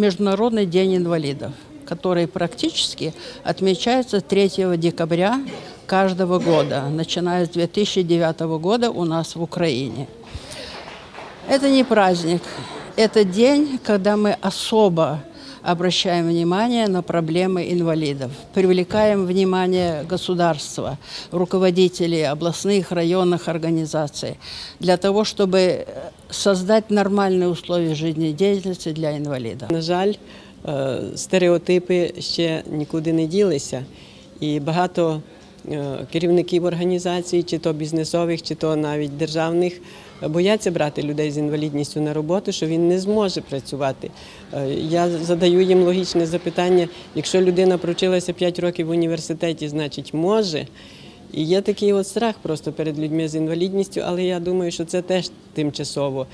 Международный день инвалидов, который практически отмечается 3 декабря каждого года, начиная с 2009 года у нас в Украине. Это не праздник, это день, когда мы особо обращаем внимание на проблемы инвалидов, привлекаем внимание государства, руководителей областных, районных организаций для того, чтобы э, создать нормальные условия жизнедеятельности для инвалидов. На жаль, е, стереотипи ще нікуди не ділися, і багато е, керівників організацій, чи то бізнесових, чи то навіть державних, е, бояться брати людей з інвалідністю на роботу, що він не зможе працювати. Е, Я задаю їм логічне запитання: якщо людина провчилася 5 років в університеті, значить може. І є такий от страх просто перед людьми з інвалідністю, але я думаю, що це теж тимчасово.